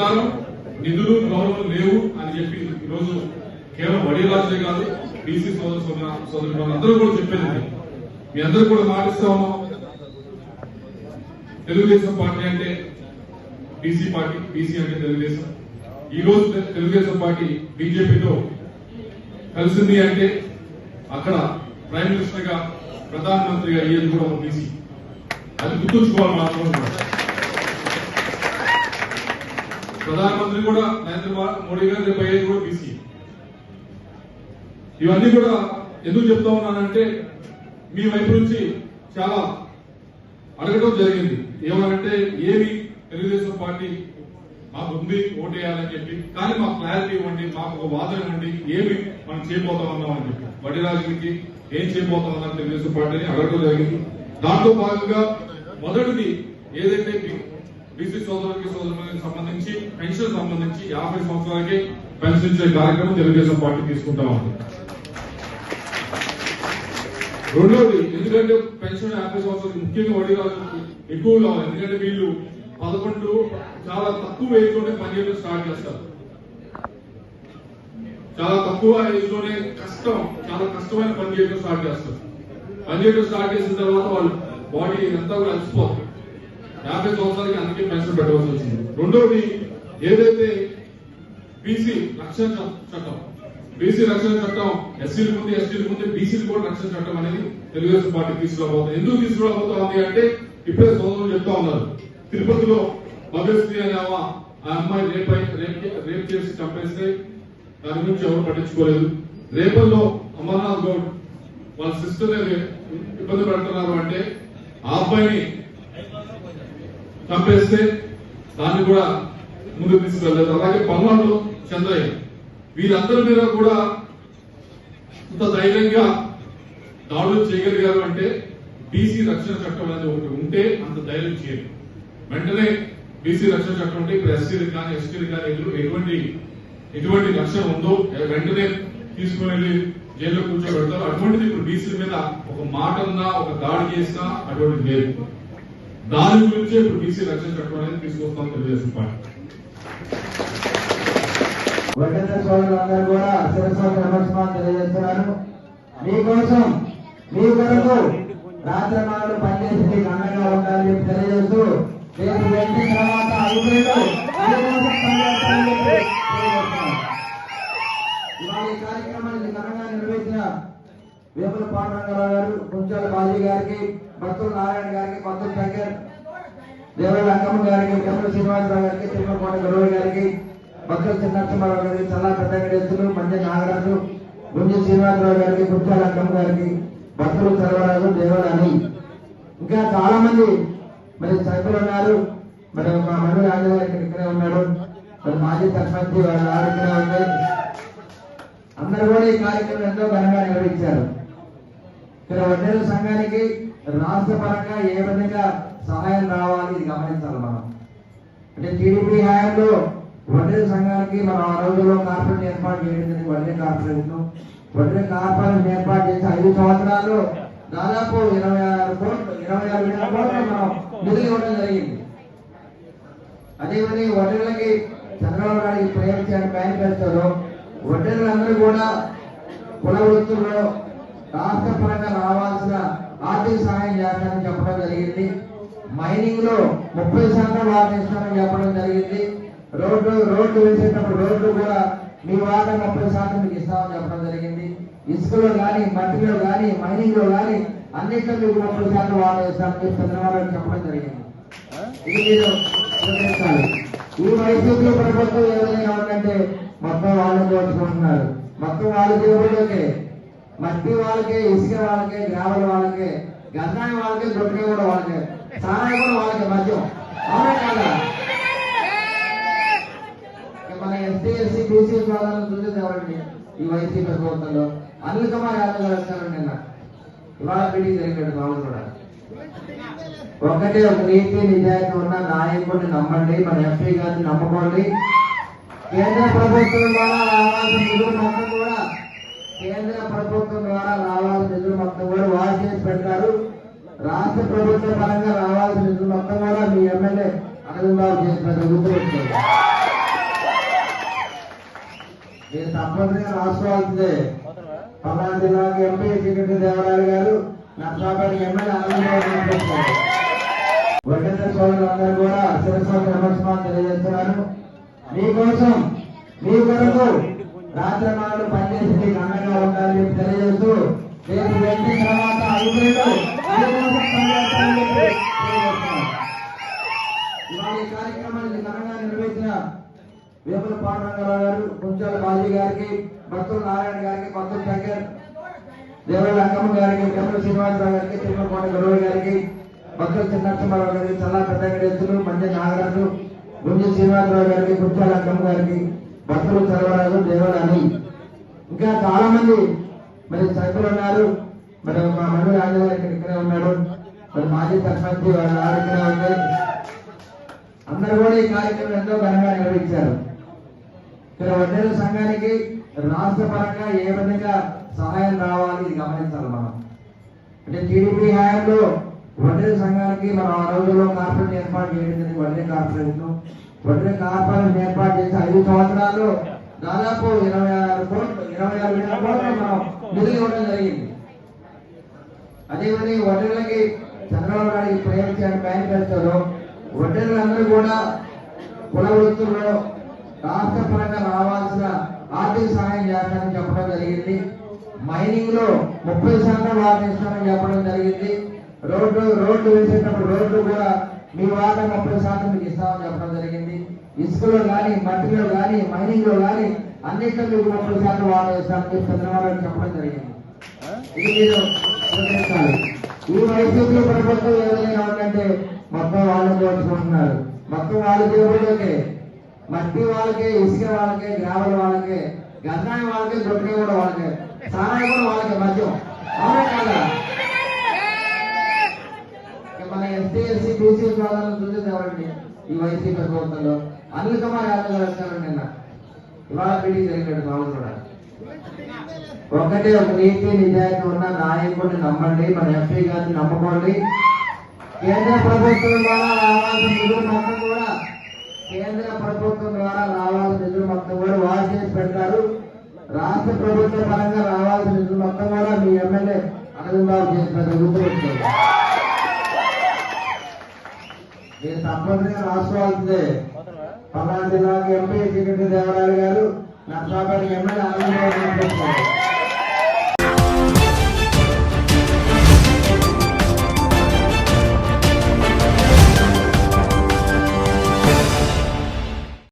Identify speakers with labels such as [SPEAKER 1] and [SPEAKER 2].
[SPEAKER 1] అధికారం నిధులు గౌరవం లేవు అని చెప్పి ఈరోజు కేవలం వడి రాజులే కాదు బీసీ సోదరు సోదరు అందరూ కూడా చెప్పేది మీ అందరూ కూడా మాటిస్తా ఉన్నాం. తెలుగుదేశం పార్టీ అంటే బీసీ పార్టీ బీసీ అంటే తెలుగుదేశం. ఈ రోజు తెలుగుదేశం పార్టీ బీజేపీతో కలిసింది అంటే అక్కడ ప్రైమ్ మినిస్టర్గా ప్రధానమంత్రిగా అయ్యేది కూడా ఒక బీసీ. అది గుర్తుంచుకోవాలి మాత్రం ప్రధానమంత్రి కూడా నరేంద్ర మోడీ గారు రేపు అయ్యేది కూడా బీసీ. ఇవన్నీ కూడా ఎందుకు చెప్తా ఉన్నానంటే మీ వైపు నుంచి చాలా అడగడం జరిగింది. ఏమనంటే ఏమి తెలుగుదేశం పార్టీ మాకు ఉంది ఓటేయాలని చెప్పి కానీ మాకు క్లారిటీ ఇవ్వండి మాకు ఒక వాదన ఇవ్వండి ఏమి మనం చేయబోతా ఉన్నాం అని చెప్పి. వడ్డీ రాజులకి ఏం చేయబోతా ఉన్నాం తెలుగుదేశం పార్టీని అడగడం జరిగింది. దాంట్లో భాగంగా మొదటిది ఏదైతే బీసీ సోదరులకి సోదరులకు సంబంధించి పెన్షన్ సంబంధించి యాభై సంవత్సరాలకి పెన్షన్ ఇచ్చే కార్యక్రమం తెలుగుదేశం పార్టీ తీసుకుంటా ఉంది. రెండోది ఎందుకంటే పెన్షన్ యాభై సంవత్సరాలకి ముఖ్యంగా వడ్డీ రాజులకు ఎక్కువ కావాలి ఎందుకంటే వీళ్ళు పదకొండు చాలా తక్కువ ఏజ్లోనే పనిచేయడం స్టార్ట్ చేస్తారు. చాలా తక్కువ ఏజ్లోనే కష్టం చాలా కష్టమైన పని చేయడం స్టార్ట్ చేస్తారు. పని చేయడం స్టార్ట్ చేసిన తర్వాత వాళ్ళు బాడీ అంతా కూడా అలసిపోతుంది యాభై సంవత్సరాలకి అందుకే పెన్షన్ పెట్టవలసి వచ్చింది. రెండోది ఏదైతే బీసీ రక్షణ చట్టం బీసీ రక్షణ చట్టం ఎస్సీలకు ముందు ఎస్టీలకు ముందు బీసీలు కూడా రక్షణ చట్టం అనేది తెలుగుదేశం పార్టీ తీసుకురాబోతుంది. ఎందుకు తీసుకురాబోతుంది అంటే ఇప్పుడే సోదరులు చెప్తా ఉన్నారు. తిరుపతిలో భవ్యశ్రీ అనే ఆ అమ్మాయి రేప్ రేప్ రేప్ చేసి చంపేస్తే దాని గురించి ఎవరు పట్టించుకోలేదు. రేపల్లో అమర్నాథ్ గౌడ్ వాళ్ళ సిస్టర్ ఇబ్బంది పెడుతున్నారు అంటే ఆ అబ్బాయిని చంపేస్తే దాన్ని కూడా ముందుకు తీసుకెళ్ళలేదు అలాగే పల్నాడులో చంద్రయ్య. వీరందరి మీద కూడా ఇంత ధైర్యంగా దాడులు చేయగలిగారు అంటే బీసీ రక్షణ చట్టం అనేది ఒకటి ఉంటే అంత ధైర్యం చేయరు. వెంటనే బీసీ రక్షణ చట్టం ఉంటే ఇప్పుడు ఎస్సీలకు కానీ ఎస్టీలకు కానీ ఎటువంటి ఎటువంటి రక్షణ ఉందో వెంటనే తీసుకుని వెళ్ళి జైల్లో కూర్చోబెడతారు. అటువంటిది ఇప్పుడు బీసీల మీద ఒక మాట ఉన్నా ఒక దాడి చేసినా అటువంటిది లేదు. దాని గురించి ఇప్పుడు బీసీ రక్షణ చట్టం అనేది తీసుకొస్తాం తెలుగుదేశం పార్టీ.
[SPEAKER 2] వడ్డెల సోదరులందరూ కూడా శిరస్సు నమస్కారం తెలియజేస్తున్నాను. మీకోసం మీ కొరకు రాత్రమాలు పనిచేసి మీకు అండగా ఉండాలని తెలియజేస్తూ రేపు వెంటనే తర్వాత ఈ కార్యక్రమాన్ని ఘనంగా నిర్వహించిన వేముల పాండురంగారావు గారు కుంచాల బాజీ గారికి భక్తుల నారాయణ గారికి పంతులు శంకర్ దేవరాల రంగమ్మ గారికి కమల శ్రీనివాసరావు గారికి తిరుమలకోట గురువు గారికి భక్తుల చిన్నచ్చమారావు గారికి చల్లా పెద్ద వెంకటేశ్వరు మధ్య నాగరాజు గుంజి శ్రీనివాసరావు గారికి కుంచాల అక్కమ్మ గారికి భక్తులు సర్వరాజు దేవరాని ఇంకా చాలా మంది మరి సభ్యులు ఉన్నారు. మరి ఒక మను రాజు గారికి ఇక్కడే ఉన్నాడు. మరి మాజీ సర్పంచ్ వాళ్ళ ఆరు ఇక్కడే అందరూ కూడా ఈ కార్యక్రమం ఎంతో ఘనంగా నిర్వహించారు. ఇక్కడ వడ్డేరు సంఘానికి రాష్ట్ర పరంగా ఏ విధంగా సహాయం రావాలి ఇది గమనించాలి మనం. అంటే టీడీపీ హయాంలో వడ్డేరు సంఘానికి మనం ఆ రోజుల్లో కార్పొరేషన్ ఏర్పాటు చేయడం జరిగింది వడ్డీ కార్పొరేషన్ వడ్డీ కార్పొరేషన్ ఏర్పాటు చేసి ఐదు సంవత్సరాలు దాదాపు ఇరవై ఆరు కోట్లు ఇరవై ఆరు వేల కోట్లు మనం నిధులు ఇవ్వడం జరిగింది. అదేవిధంగా వడ్డీలకి చంద్రబాబు నాయుడు ప్రయోగించిన మేనిఫెస్టోలో వడ్డీలందరూ కూడా కుల వృత్తుల్లో రాష్ట్ర పరంగా రావాల్సిన ఆర్థిక సహాయం చేస్తానని చెప్పడం జరిగింది. మైనింగ్లో ముప్పై శాతం వారిని ఇస్తామని చెప్పడం జరిగింది. రోడ్లు రోడ్లు వేసేటప్పుడు రోడ్లు కూడా మీ వాటా ముప్పై శాతం మీకు ఇస్తామని చెప్పడం జరిగింది. ఇసుకలో కానీ మట్టిలో కానీ మైనింగ్లో కానీ అన్నింటిలో మీకు ముప్పై శాతం వాటా ఇస్తామని చంద్రబాబు చెప్పడం జరిగింది. ఇది మీరు ఈ వైసీపీ ప్రభుత్వం ఏదైనా ఉందంటే మొత్తం వాళ్ళు దోచుకుంటున్నారు మొత్తం వాళ్ళ జేబుల్లోకే మట్టి వాళ్ళకే ఇసుక వాళ్ళకే గ్రామాల వాళ్ళకే గంధాయి వాళ్ళకే దొరికే కూడా వాళ్ళకే సారాయి కూడా వాళ్ళకే మద్యం. అవునా కాదా? మన ఎస్టీ ఎస్సీ బీసీ సోదరులను చూసేది ఎవరండి ఈ వైసీపీ ప్రభుత్వంలో? అనిల్ కుమార్ యాదవ్ గారు వచ్చారు నిన్న. ఇవాళ మీటింగ్ జరిగాడు మామూలు కూడా. ఒకటే ఒక నీతి నిజాయితీ ఉన్న నాయకుడిని నమ్మండి మన ఎంపీ గారిని నమ్ముకోండి. కేంద్ర ప్రభుత్వం ద్వారా రావాల్సిన నిధులు మొత్తం కూడా కేంద్ర ప్రభుత్వం ద్వారా రావాల్సిన నిధులు మొత్తం కూడా వారు చేసి పెడతారు. రాష్ట్ర ప్రభుత్వ పరంగా రావాల్సిన నిధులు మొత్తం కూడా మీ ఎమ్మెల్యే అనంతబాబు చేసి పెడతారు. గుర్తుపెట్టుకోండి. మీరు తప్పనిసరిగా రాసుకోవాల్సిందే. పల్నాడు జిల్లాకి ఎంపీ సెక్రటరీ దేవరాజు గారు నర్సాపేట ఎమ్మెల్యే ఆనందరావు వడ్డేంద్ర సోదరులందరూ కూడా శిరస్సు నమస్కారం తెలియజేస్తున్నాను మీకోసం మీ కొరకు రాత్రమాలు పనిచేసి మీకు అండగా ఉండాలని తెలియజేస్తూ నేను వెళ్ళిన తర్వాత ఈ కార్యక్రమాన్ని ఘనంగా నిర్వహించిన వేముల పాండరంగారావు గారు గుంజాల బాజీ గారికి భక్తుల నారాయణ గారికి భక్తుల శంకర్ దేవర అంకమ్మ గారికి కమల శ్రీనివాసరావు గారికి తిరుమలకోట గౌరవ గారికి భక్తుల చిన్నరసింహారావు గారికి చల్లా పెద్ద వెంకటేశ్వరు మధ్య నాగరాజు గుంజ శ్రీనివాసరావు గారికి గుంజాల అంకమ్మ గారికి భక్తులు చదవరాజు దేవుడు అని ఇంకా చాలా మంది మరి సభ్యులు ఉన్నారు. మరి మా మను రాజుగారు ఇక్కడ ఇక్కడే ఉన్నాడు. మరి మాజీ సర్పంచ్ వాళ్ళ ఆవిడ ఇక్కడే ఉంది అందరూ కూడా ఈ కార్యక్రమం ఎంతో ఘనంగా నిర్వహించారు. ఇక్కడ వడ్డేరు సంఘానికి రాష్ట్ర పరంగా ఏ విధంగా సహాయం రావాలి ఇది గమనించాలి మనం. అంటే టీడీపీ హయాంలో వడ్డేరు సంఘానికి మనం ఆ రోజుల్లో కార్పొరేట్ ఏర్పాటు చేయడం జరిగింది వడ్డీ కార్పొరేషన్ వడ్డీ కార్పొరేషన్ ఏర్పాటు చేసి ఐదు సంవత్సరాలు దాదాపు ఇరవై ఆరు కోట్లు ఇరవై ఆరు వేల కోట్లు మనం నిధులు ఇవ్వడం జరిగింది. అదేవిధంగా వడ్డీలకి చంద్రబాబు నాయుడు ప్రయోగించిన మేనిఫెస్టోలో వడ్డీలందరూ కూడా కుల వృత్తుల్లో రాష్ట్ర పరంగా రావాల్సిన ఆర్థిక సహాయం చేస్తానని చెప్పడం జరిగింది. మైనింగ్లో ముప్పై శాతం వారిని ఇస్తామని చెప్పడం జరిగింది. రోడ్డు రోడ్డు వేసేటప్పుడు రోడ్డు కూడా మీ వాటా ముప్పై శాతం మీకు ఇస్తామని చెప్పడం ఇసుకలో కానీ మట్టిలో కానీ మైనింగ్లో కానీ అన్నింటిలో మీకు ముప్పై శాతం చెప్పి చంద్రబాబు చెప్పడం జరిగింది. ఇది మీరు గమనించాలి. ఈ వైసీపీ ప్రభుత్వం ఏ విధంగా ఉందంటే మొత్తం వాళ్ళు దోచుకుంటున్నారు మొత్తం వాళ్ళ జేబుల్లోకే మట్టి వాళ్ళకే ఇసుక వాళ్ళకే గ్రావెల్ వాళ్ళకే గంగాయం వాళ్ళకే గుట్టకాయ కూడా వాళ్ళకే సారాయి కూడా వాళ్ళకే మద్యం. అవునా కాదా? మన ఎస్టీ ఎస్సీ బీసీ సోదరులను చూసేది ఎవరండి? ఈ వైసీపీ ప్రభుత్వంలో అనిల్ కుమార్ యాదవ్ గారు నిన్న. ఇవాళ మీటింగ్ జరిగినట్టు మామూలు కూడా ఒకటే ఒక నీతి నిజాయితీ ఉన్న నాయకుడిని నమ్మండి మన ఎంపీ గారిని నమ్ముకోండి. కేంద్ర ప్రభుత్వం ద్వారా రావాల్సిన నిధులు మొత్తం కూడా కేంద్ర ప్రభుత్వం ద్వారా రావాల్సిన నిధులు మొత్తం కూడా వారు చేసి పెడతారు. రాష్ట్ర ప్రభుత్వ పరంగా రావాల్సిన నిధులు మొత్తం కూడా మీ ఎమ్మెల్యే అరవింద్ చేసి పెడతారు. దీని తప్పనిసరిగా రాసుకోవాల్సిందే పల్నాడు జిల్లాకి ఎంపీ చికెటి దేవరాయలు గారు నర్సాపల్లి ఎమ్మెల్యే ఆనందరావు